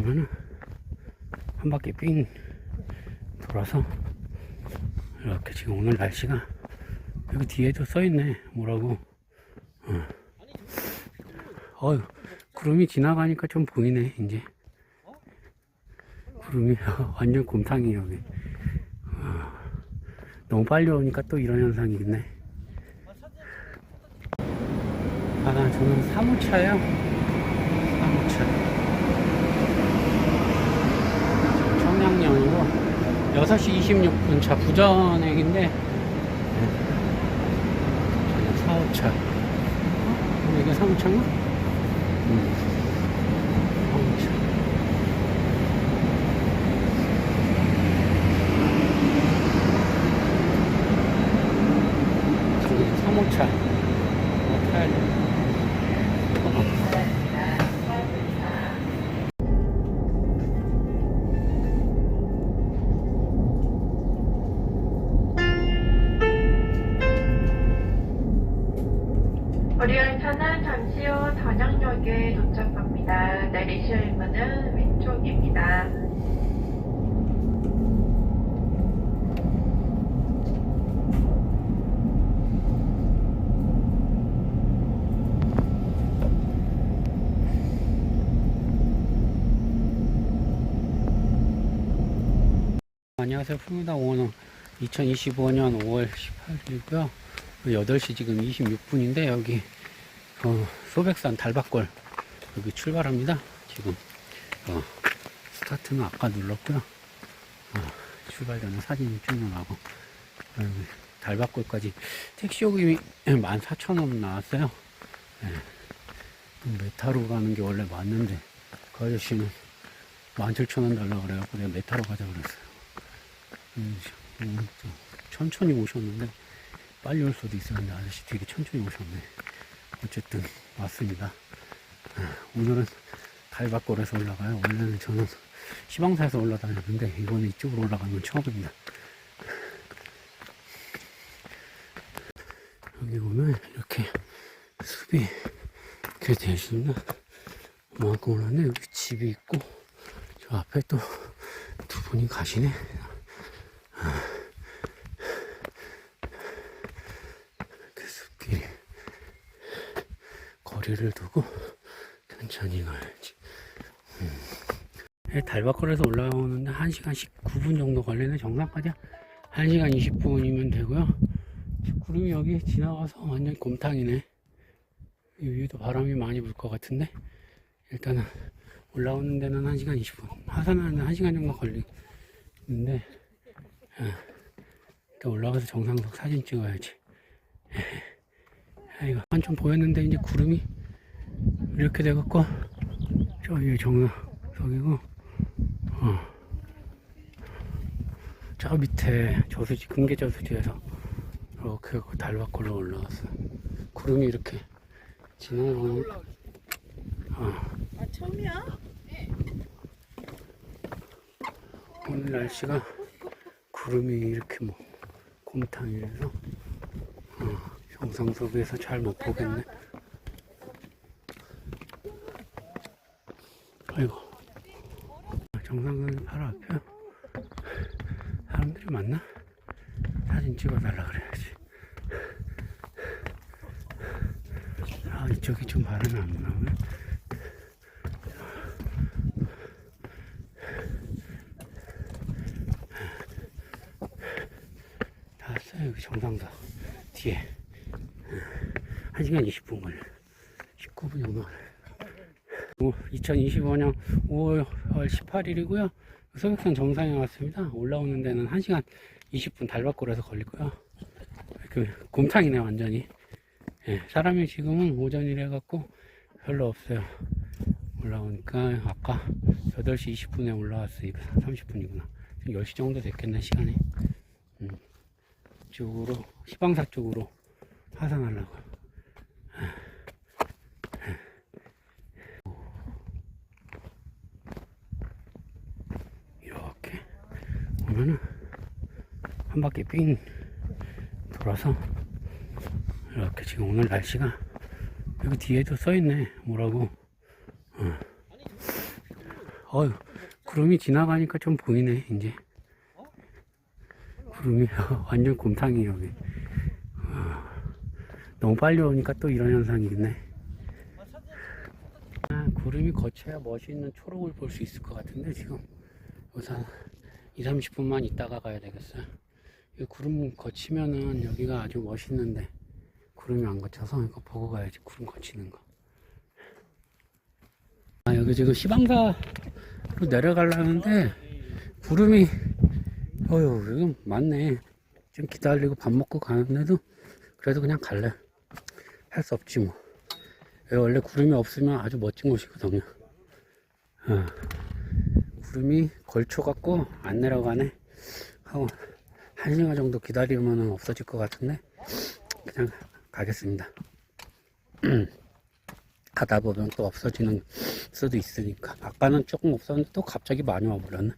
보면은 한 바퀴 삥 돌아서 이렇게 지금 오늘 날씨가 여기 뒤에도 써있네 뭐라고. 어. 어휴 구름이 지나가니까 좀 보이네 이제. 구름이 완전 곰탕이 여기. 어. 너무 빨리 오니까 또 이런 현상이 있네. 아 저는 사무차예요 사무차 청량역이고 6시 26분 차 부전행인데 네. 저는 사무차 어? 이게 사무차인가? 음. 안녕하세요. 푸르다 오는 2025년 5월 18일이고요. 8시 지금 26분인데 여기 어, 소백산 달밭골 여기 출발합니다. 지금 어, 스타트는 아까 눌렀고요. 어, 출발 전에 사진 찍느라고 여기 달밭골까지 택시 요금이 14,000원 나왔어요. 예. 메타로 가는 게 원래 맞는데 그 아저씨는 17,000원 달라고 그래갖고 내가 메타로 가자 그랬어요. 음, 천천히 오셨는데 빨리 올 수도 있었는데 아저씨 되게 천천히 오셨네. 어쨌든 왔습니다. 아, 오늘은 달밭골에서 올라가요. 원래는 저는 시방사에서 올라다녔는데 이번에 이쪽으로 올라가는 건 처음입니다. 여기 보면 이렇게 숲이 이렇게 되어 있습니다. 그만큼 올랐네. 여기 집이 있고 저 앞에 또 두 분이 가시네. 그 숲길이 거리를 두고 천천히 가야지. 음. 달밭걸에서 올라오는데 1시간 19분 정도 걸리네. 정상까지 1시간 20분이면 되고요. 구름이 여기 지나가서 완전 곰탕이네. 이 위에도 바람이 많이 불 것 같은데 일단은 올라오는 데는 1시간 20분 하산하는 1시간 정도 걸리는데 아, 일단 올라가서 정상석 사진 찍어야지 아이고 한참 보였는데 이제 구름이 이렇게 돼갖고 저기 정상석이고 어. 저 밑에 저수지 금계 저수지에서 이렇게 달밭골로 올라왔어 구름이 이렇게 지나가는 어. 아 처음이야? 오늘 날씨가 구름이 이렇게 뭐 곰탕이라서 어, 정상석에서 잘 못 보겠네. 아이고 정상석이 바로 앞이야. 사람들이 많나? 사진 찍어달라 그래야지. 아 이쪽이 좀 바람이 안 나오네. 다 왔어요 여기 정상석 뒤에 1시간 20분 걸려 19분 정도. 걸려 2025년 5월 18일이고요. 소백산 정상에 왔습니다. 올라오는 데는 1시간 20분 달밭골에서 걸리고요 그 곰탕이네 완전히. 예, 사람이 지금은 오전이라 갖고 별로 없어요. 올라오니까 아까 8시 20분에 올라왔으니까 30분이구나. 10시 정도 됐겠네 시간이 쪽으로 시방사 쪽으로 하산하려고 이렇게 보면은 한 바퀴 삥 돌아서 이렇게 지금 오늘 날씨가 여기 뒤에도 써있네 뭐라고 어. 어휴, 구름이 지나가니까 좀 보이네, 이제. 구름이 완전 곰탕이에요, 여기. 어, 너무 빨리 오니까 또 이런 현상이 있네. 아, 구름이 거쳐야 멋있는 초록을 볼 수 있을 것 같은데, 지금. 우선 2, 30분만 있다가 가야 되겠어요. 이 구름 거치면은 여기가 아주 멋있는데, 구름이 안 거쳐서 이거 보고 가야지, 구름 거치는 거. 아, 여기 지금 시방사로 내려가려는데, 구름이, 어휴, 이건 많네. 좀 기다리고 밥 먹고 가는데도, 그래도 그냥 갈래. 할 수 없지 뭐. 여기 원래 구름이 없으면 아주 멋진 곳이거든요. 어, 구름이 걸쳐 갖고 안 내려가네. 하고, 한 시간 정도 기다리면 없어질 것 같은데, 그냥 가겠습니다. 가다 보면 또 없어지는 수도 있으니까. 아까는 조금 없었는데 또 갑자기 많이 와버렸네.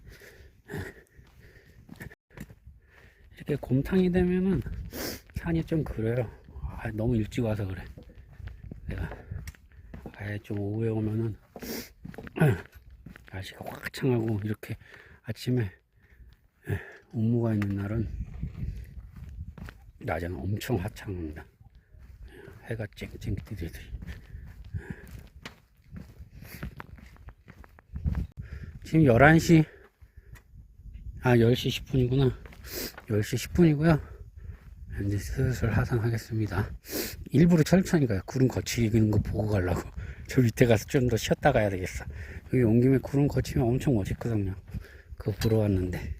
곰탕이 되면은 산이 좀 그래요. 아, 너무 일찍 와서 그래. 내가 아예 좀 오후에 오면은 날씨가 화창하고 이렇게 아침에 예, 업무가 있는 날은 낮에는 엄청 화창합니다. 해가 쨍쨍 뜨듯이. 지금 11시, 아, 10시 10분이구나. 10시 10분이고요. 이제 슬슬 하산하겠습니다. 일부러 천천히 가요. 구름 거치는 거 보고 가려고. 저 밑에 가서 좀 더 쉬었다 가야 되겠어. 여기 온 김에 구름 거치면 엄청 멋있거든요. 그거 보러 왔는데.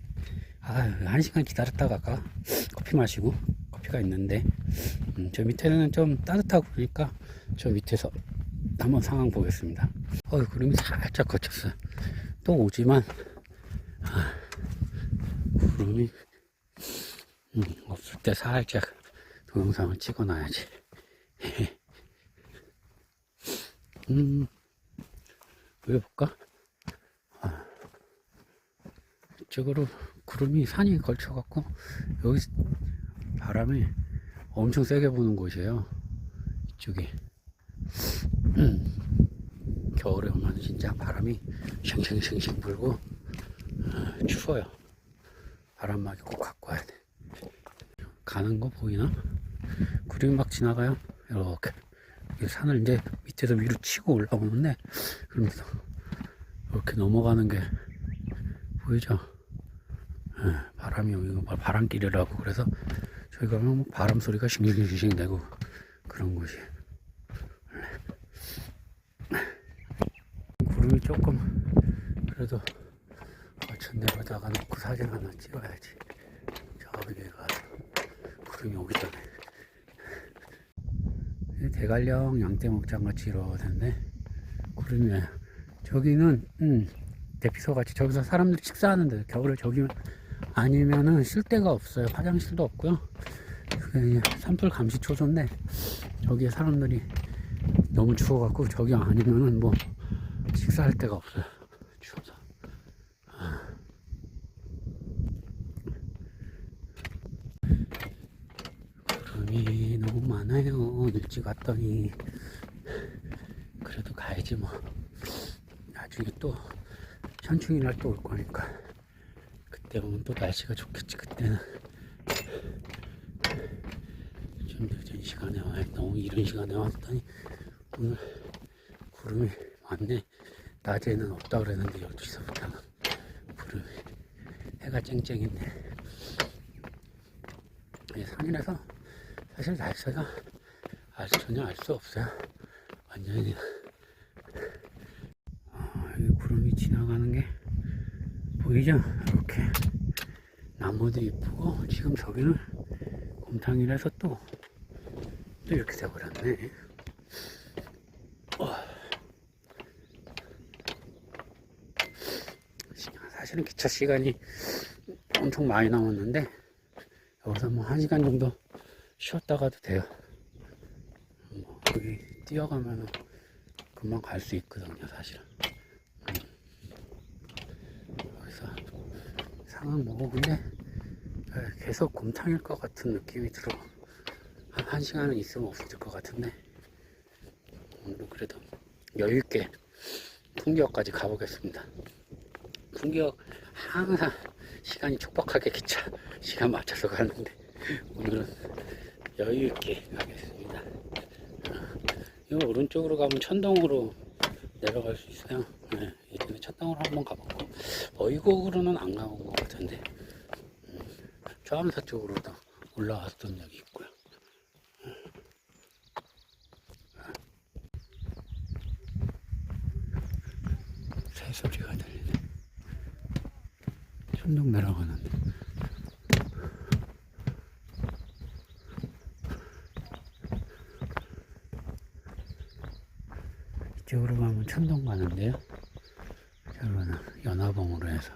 아, 한 시간 기다렸다가 가 커피 마시고 커피가 있는데 음, 저 밑에는 좀 따뜻하고 그러니까 저 밑에서 한번 상황 보겠습니다. 어, 구름이 살짝 거쳤어요. 또 오지만 아, 구름이 음, 없을 때 살짝 동영상을 찍어놔야지. 음, 왜 볼까? 아, 이쪽으로 구름이 산이 걸쳐갖고 여기 바람이 엄청 세게 부는 곳이에요. 이쪽이. 음, 겨울에 오면 진짜 바람이 쉥쉥쉥쉥 불고 아, 추워요. 바람막이 꼭 갖고 와야 돼. 가는 거 보이나? 구름이 막 지나가요. 이렇게. 이 산을 이제 밑에서 위로 치고 올라오는데, 그러면서 이렇게 넘어가는 게 보이죠? 예, 바람이 뭐 바람길이라고 그래서 저희 가면 뭐 바람 소리가 싱싱싱 내고 그런 곳이. 구름이 조금 그래도 어천 내려다가 놓고 사진 하나 찍어야지. 저기 가서 구름이 오기 전에. 이 대관령 양떼목장 같이 이러는데 구름이 와요. 저기는 음, 대피소 같이 저기서 사람들이 식사하는데 겨울에 저기 아니면은 쉴 데가 없어요. 화장실도 없고요. 산불 감시 초소인데 저기에 사람들이 너무 추워갖고 저기 아니면은 뭐 식사할 데가 없어요. 추워서. 구름이 너무 일찍 왔더니 그래도 가야지 뭐. 나중에 또 현충일 날또 올 거니까. 그때 오면 또 날씨가 좋겠지 그때는. 좀 늦은 시간에 와 너무 이른 시간에 왔더니 오늘 구름이 많네. 낮에는 없다 그랬는데 12시부터는 구름이 해가 쨍쨍했네. 이 산이라서 사실 날씨가 알, 전혀 알 수 없어요 완전히 여기 구름이 지나가는 게 보이죠? 이렇게 나무도 이쁘고 지금 저기는 곰탕이라서 또, 또 이렇게 돼버렸네. 어. 사실은 기차 시간이 엄청 많이 남았는데 여기서 뭐한 시간 정도 쉬었다 가도 돼요. 뭐 여기 뛰어가면은 금방 갈 수 있거든요, 사실은. 그래서 상황 보고 근데 에, 계속 곰탕일 것 같은 느낌이 들어. 한, 한 시간은 있으면 없어질 것 같은데 오늘은 그래도 여유있게 풍기역까지 가보겠습니다. 풍경 항상 시간이 촉박하게 기차 시간 맞춰서 가는데 오늘은 여유 있게 가겠습니다. 이 오른쪽으로 가면 천동으로 내려갈 수 있어요. 네, 예전에 천동으로 한번 가봤고 어이곡으로는 안 가본 것 같은데 음, 좌암사 쪽으로도 올라왔던 적이 있고요. 새 소리가 들리네. 천둥 내려가는데. 이쪽으로 가면 천둥 가는데요. 저거는 연화봉으로 해서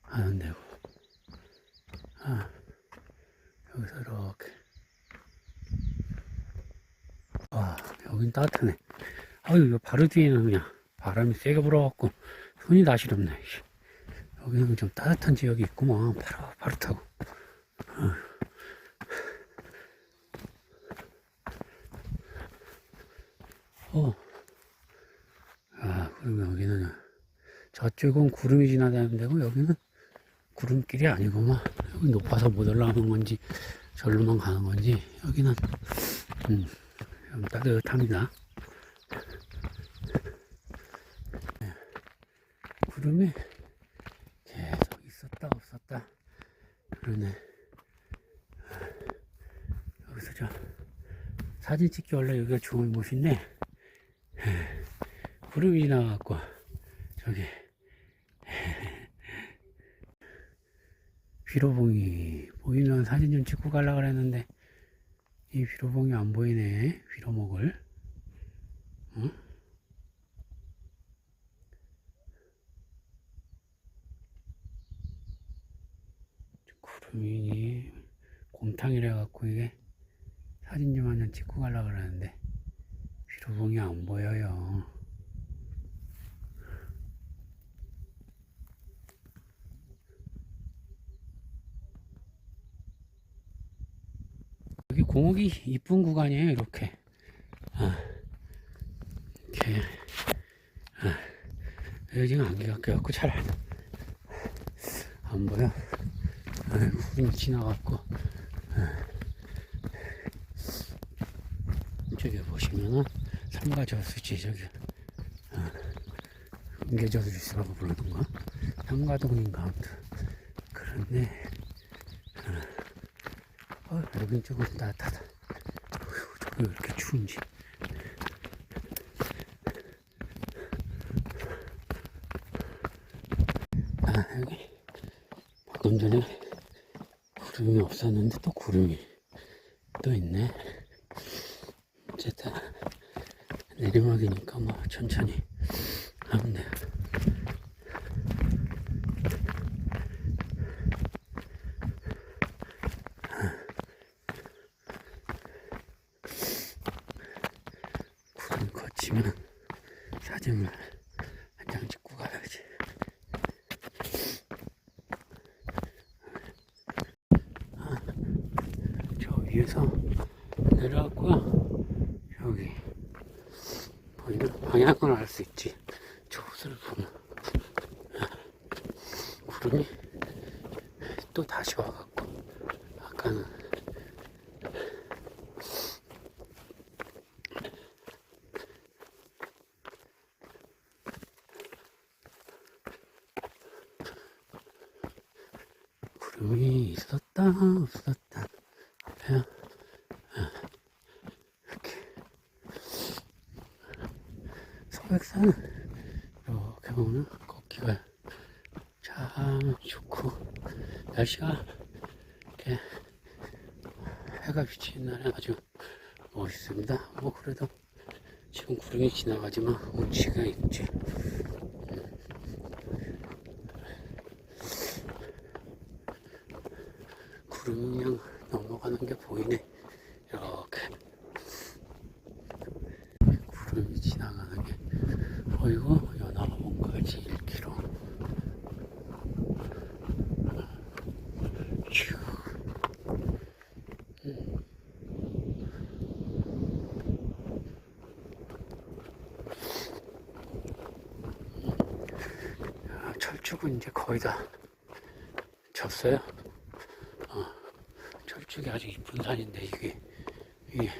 하는 데고. 아, 여기서 이렇게. 와, 여긴 따뜻하네. 아유, 바로 뒤에는 그냥 바람이 세게 불어갖고 손이 다 시렵네. 씨. 여기는 좀 따뜻한 지역이 있구만. 바로, 바로 타고. 어. 아, 그러면 여기는 저쪽은 구름이 지나다니는 데고 여기는 구름길이 아니구만. 여기 높아서 못 올라가는 건지 절로만 가는 건지 여기는 음, 좀 따뜻합니다. 네. 구름이 계속 있었다 없었다 그러네. 여기서 저 사진 찍기 원래 여기가 좋은 곳인데 구름이 지나갖고 저기 비로봉이 보이면 사진 좀 찍고 가려고 그랬는데 이 비로봉이 안 보이네 비로목을 응? 구름이 곰탕이라 갖고 이게 사진 좀 한장 찍고 가려고 그러는데 비로봉이 안 보여요 공옥이 이쁜 구간이에요 이렇게. 아, 이렇게. 아, 지금 안개가 껴갖고 잘안 보여. 아, 구름이 지나갖고. 아. 저기 보시면은 삼가저수지 저기. 아, 은계저수지라고 부르던가? 삼가동인가? 아무튼. 그런데 어, 여긴 조금 따뜻하다. 어휴, 저기 왜 이렇게 추운지. 아, 여기 방금 전에 구름이 없었는데 또 구름이 또 있네. 어쨌든 내리막이니까 뭐 천천히 하면 돼요. 구름 거치면 사진을 한 장 찍고 가야지. 아, 저 위에서 내려왔고요. 여기 보이는 방향을 알 수 있지. 저 옷을 보면 아, 구름이 또 다시 와갖고 아까는 구름이 있었다 없었다 앞에 이렇게 소백산은 이렇게 보면 걷기가 참 좋고 날씨가 이렇게 해가 비치는 날에 아주 멋있습니다 뭐 그래도 지금 구름이 지나가지만 운치가 있지 구름이 그냥 넘어가는 게 보이네. 이렇게. 구름이 지나가는 게 보이고, 연화봉까지 1km. 휴. 음. 아, 철쭉 이쪽은 이제 거의 다 졌어요. 어, 저쪽이 아주 이쁜 산인데 이게 이게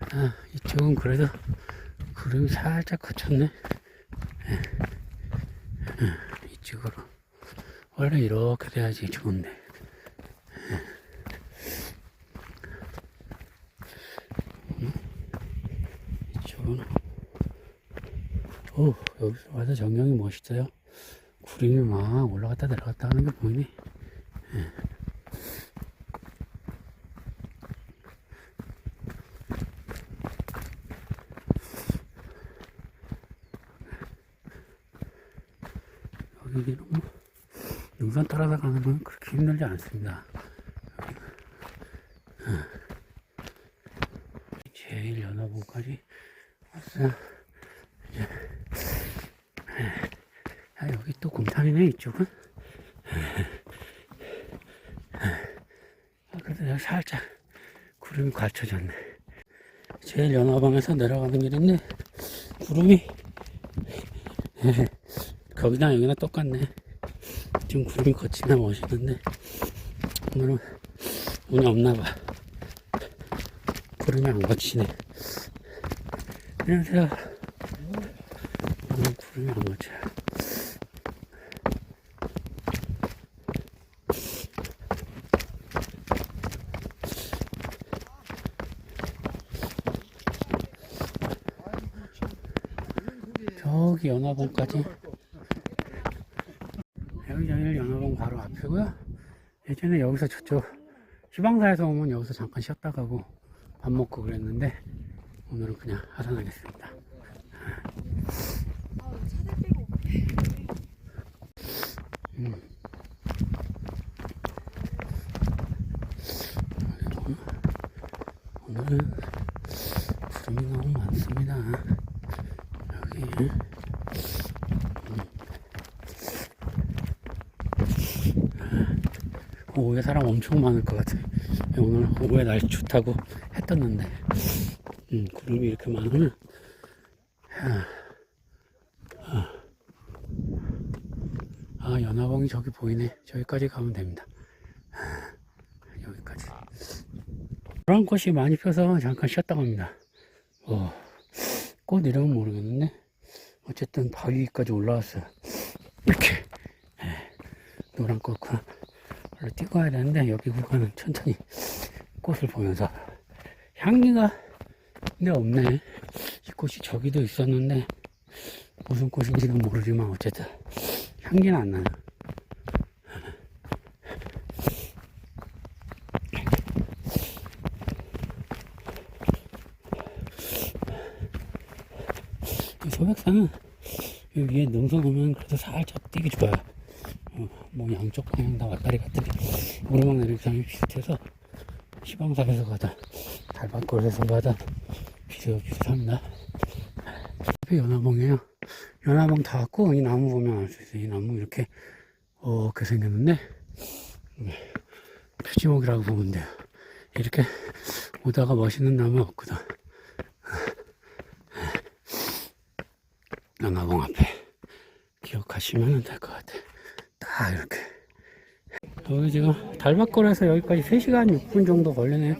아, 이쪽은 그래도 구름이 살짝 거쳤네. 예. 예, 이쪽으로. 원래 이렇게 돼야지 좋은데. 예. 음, 이쪽은. 오, 여기서 와서 전경이 멋있어요. 구름이 막 올라갔다 내려갔다 하는 게 보이네. 여기는 뭐 능선 따라서 가는 건 그렇게 힘들지 않습니다. 제일 연화봉까지 왔어요. 이제 아, 여기 또 이쪽은. 아, 그래도 내가 살짝 구름이 갇혀졌네. 제일 연화봉에서 내려가는 길인데 구름이 거기나 여기나 똑같네. 지금 구름이 거치나 멋있는데 오늘은 운이 없나봐. 구름이 안 거치네. 안녕하세요. 오늘 구름이 안 거쳐. 저기 연화봉까지 여기 정일 연화봉 바로 앞이고요. 예전에 여기서 저쪽 희방사에서 오면 여기서 잠깐 쉬었다 가고 밥 먹고 그랬는데 오늘은 그냥 하산하겠습니다. 음. 오늘은 구름이 너무 많습니다. 여기 오후에 사람 엄청 많을 것 같아요. 오늘 오후에 날씨 좋다고 해 떴는데, 음, 구름이 이렇게 많으면, 아, 아, 아, 연화봉이 저기 보이네. 저기까지 가면 됩니다. 아, 여기까지. 노란 꽃이 많이 펴서 잠깐 쉬었다 갑니다. 어, 꽃 이름은 모르겠는데, 어쨌든 바위까지 올라왔어요. 이렇게. 예, 노란 꽃과 원래 뛰고 가야 되는데 여기 구간은 천천히 꽃을 보면서 향기가 근데 없네. 이 꽃이 저기도 있었는데 무슨 꽃인지는 모르지만 어쨌든 향기는 안 나요. 이 소백산은 이 위에 능선 오면 그래도 살짝 뛰기 좋아요. 어, 뭐 양쪽 방향 다 왔다리 갔다리 오르막 내리막이 비슷해서 시방사에서 가다. 달밭골에서 가다. 비슷 비슷합니다. 옆에 연화봉이에요. 연화봉 다 왔고 이 나무 보면 알 수 있어요. 이 나무 이렇게 어, 이렇게 생겼는데 음, 표지목이라고 보면 돼요. 이렇게 오다가 멋있는 나무 없거든. 연화봉 앞에 기억하시면 될 것 같아요. 딱 이렇게 여기 지금 달밭골에서 여기까지 3시간 6분 정도 걸리네.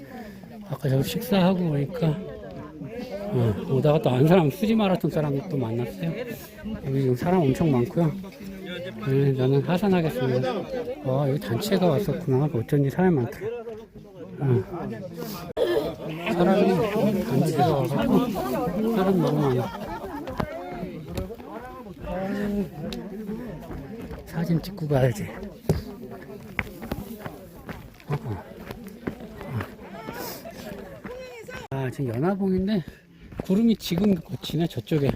아까 저기 식사하고 오니까 어, 오다가 또 안 사람 수지 마라톤 사람도 또 만났어요. 여기 지금 사람 엄청 많고요. 네, 저는 하산하겠습니다. 와 여기 단체가 왔었구나. 어쩐지 사람이 많다. 어. 사람이 단체가 와갖고 사람 너무 많아. 사진 찍고 가야지. 어, 어. 아, 지금 연화봉인데 구름이 지금 거치네 저쪽에.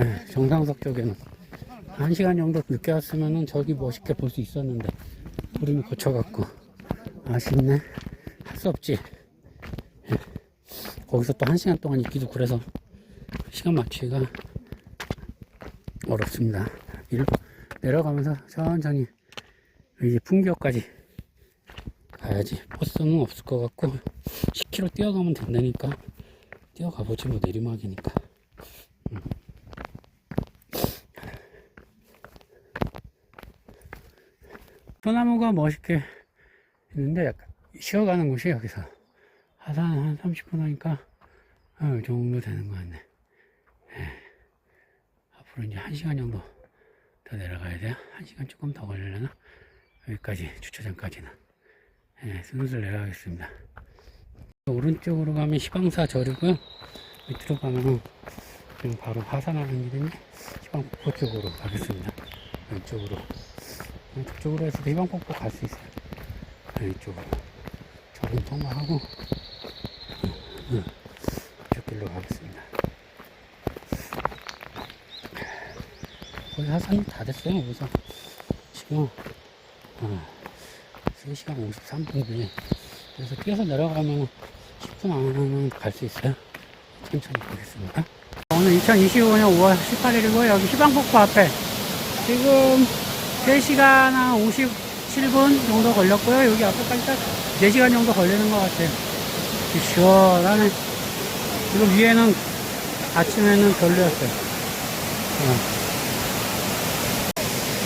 예, 정상석 쪽에는. 한 시간 정도 늦게 왔으면은 저기 멋있게 볼 수 있었는데 구름이 거쳐갖고. 아쉽네. 할 수 없지. 예. 거기서 또 한 시간 동안 있기도 그래서 시간 맞추기가 어렵습니다. 위로 내려가면서 천천히 이제 풍교까지 가야지. 버스는 없을 것 같고 10km 뛰어가면 된다니까 뛰어가 보지 뭐 내리막이니까. 음. 소나무가 멋있게 있는데 약간 쉬어가는 곳이 여기서 하산 한 30분 하니까 어, 이 정도 되는 것 같네. 예. 앞으로 이제 1시간 정도 더 내려가야 돼요. 1시간 조금 더 걸리려나? 여기까지 주차장까지는. 예, 슬슬 내려가겠습니다. 오른쪽으로 가면 시방사 절이고요. 밑으로 가면은 지금 바로 하산하는 길인데 시방폭포 쪽으로 가겠습니다. 왼쪽으로. 저쪽으로 해서 희방폭포 갈 수 있어요. 네, 이쪽으로. 저는 통과하고 응, 이쪽 길로 가겠습니다. 거의 하산이 다 됐어요. 여기서 지금 어, 3시간 53분이네. 그래서 뛰어서 내려가면 10분 안에는 갈수 있어요. 천천히 가겠습니다. 오늘 2025년 5월 18일이고 여기 희방폭포 앞에 지금 3시간 한 57분 정도 걸렸고요. 여기 앞에까지 딱 4시간 정도 걸리는 것 같아요. 시원하네. 지금 위에는 아침에는 별로였어요. 어.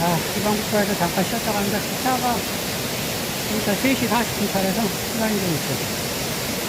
아, 희방폭포에서 잠깐 쉬었다 가는데 일단 3시 40분 차례서 시간이 좀 있어요.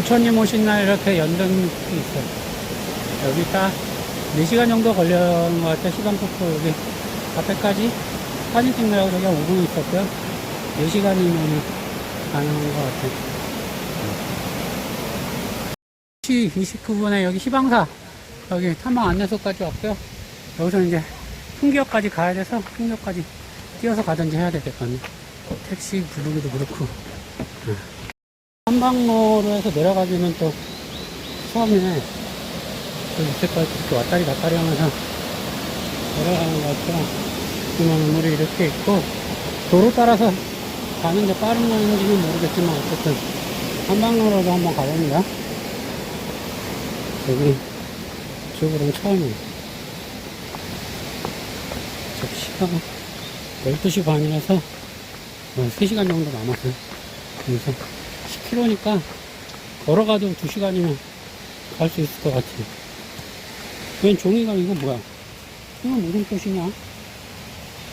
부처님 오신 날 이렇게 연등이 있어요. 여기 딱 4시간 정도 걸리는 것 같아요. 시간폭포 여기 앞에까지 사진 찍느라고 저기 한 5분 있었고요. 4시간이면 가능한 것 같아요. 2시 29분에 여기 희방사 여기 탐방 안내소까지 왔고요. 여기서 이제 풍기역까지 가야 돼서 풍기역까지 뛰어서 가든지 해야 되겠거든요. 택시 부르기도 그렇고. 한방로로 해서 내려가기는 또 처음에 그 밑에까지 이렇게 왔다리 갔다리 하면서 내려가는 것 같아요. 보면 물이 이렇게 있고 도로 따라서 가는 게 빠른 건지는 모르겠지만 어쨌든 한방로로도 한번 가봅니다. 여기 이쪽으로는 처음이에요. 저 시간 12시 반이라서 3시간 정도 남았어요. 그래서 10km니까 걸어가도 2시간이면 갈 수 있을 것 같아요. 웬 종이가 이거 뭐야? 이건 무슨 뜻이냐?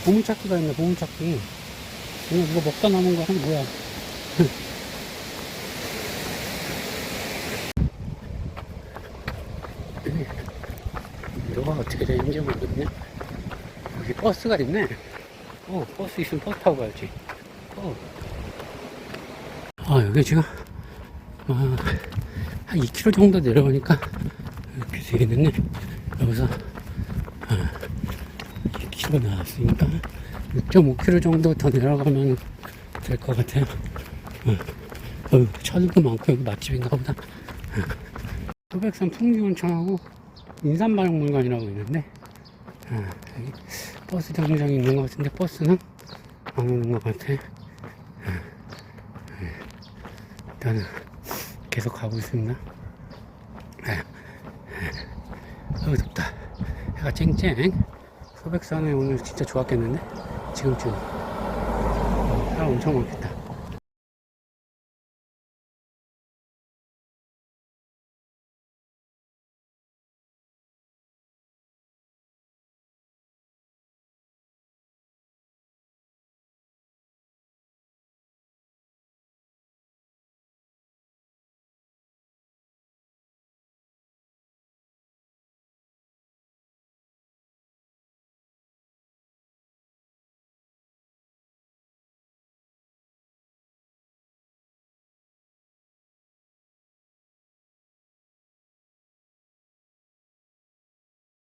보물찾기가 있네, 보물찾기. 그냥 이거 먹다 남은 거 하는 뭐야? 이거가 어떻게 되는지 모르겠네. 여기 버스가 있네. 어, 버스 있으면 버스 타고 가야지. 어. 아, 여기 지금, 아, 한 2km 정도 내려가니까, 이렇게 되겠네. 여기서, 아, 2km 나왔으니까, 6.5km 정도 더 내려가면 될 것 같아요. 어, 어, 차들도 많고, 여기 맛집인가 보다. 어. 소백산 풍기온천하고 인삼박물관이라고 있는데, 아, 여기 버스 정류장이 있는 것 같은데, 버스는 안 오는 것 같아. 일단은 계속 가고 있습니다. 네. 어우 덥다. 해가 쨍쨍. 소백산에 오늘 진짜 좋았겠는데 지금쯤 어, 사람 엄청 많겠다.